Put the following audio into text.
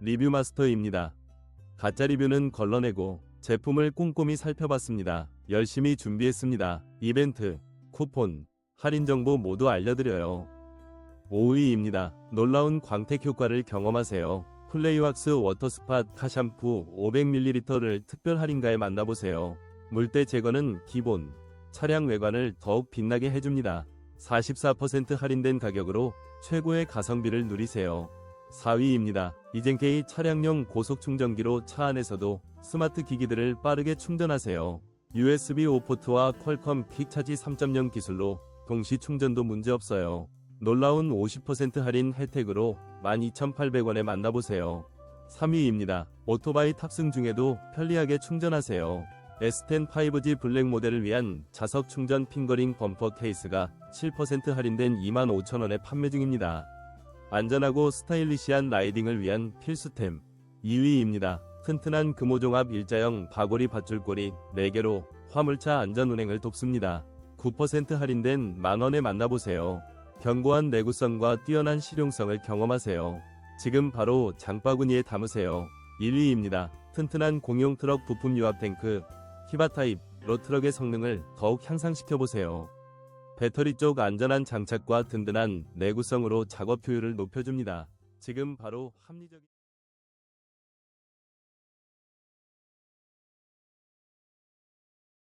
리뷰 마스터입니다. 가짜 리뷰는 걸러내고 제품을 꼼꼼히 살펴봤습니다. 열심히 준비했습니다. 이벤트, 쿠폰, 할인 정보 모두 알려드려요. 5위입니다. 놀라운 광택 효과를 경험하세요. 플레이왁스 워터스팟 카샴푸 500ml를 특별 할인가에 만나보세요. 물때 제거는 기본, 차량 외관을 더욱 빛나게 해줍니다. 44% 할인된 가격으로 최고의 가성비를 누리세요. 4위입니다. 이젠케이 차량용 고속 충전기로 차 안에서도 스마트 기기들을 빠르게 충전하세요. USB 5포트와 퀄컴 퀵차지 3.0 기술로 동시 충전도 문제없어요. 놀라운 50% 할인 혜택으로 12,800원에 만나보세요. 3위입니다. 오토바이 탑승 중에도 편리하게 충전하세요. S10 5G 블랙 모델을 위한 자석 충전 핑거링 범퍼 케이스가 7% 할인된 25,000원에 판매 중입니다. 안전하고 스타일리시한 라이딩을 위한 필수템 2위입니다. 튼튼한 금호종합 일자형 바고리 밧줄고리 4개로 화물차 안전운행을 돕습니다. 9% 할인된 만원에 만나보세요. 견고한 내구성과 뛰어난 실용성을 경험하세요. 지금 바로 장바구니에 담으세요. 1위입니다. 튼튼한 공용 트럭 부품 유압 탱크 히바 타입 로트럭의 성능을 더욱 향상시켜보세요. 배터리 쪽 안전한 장착과 든든한 내구성으로 작업 효율을 높여줍니다. 지금 바로 합리적인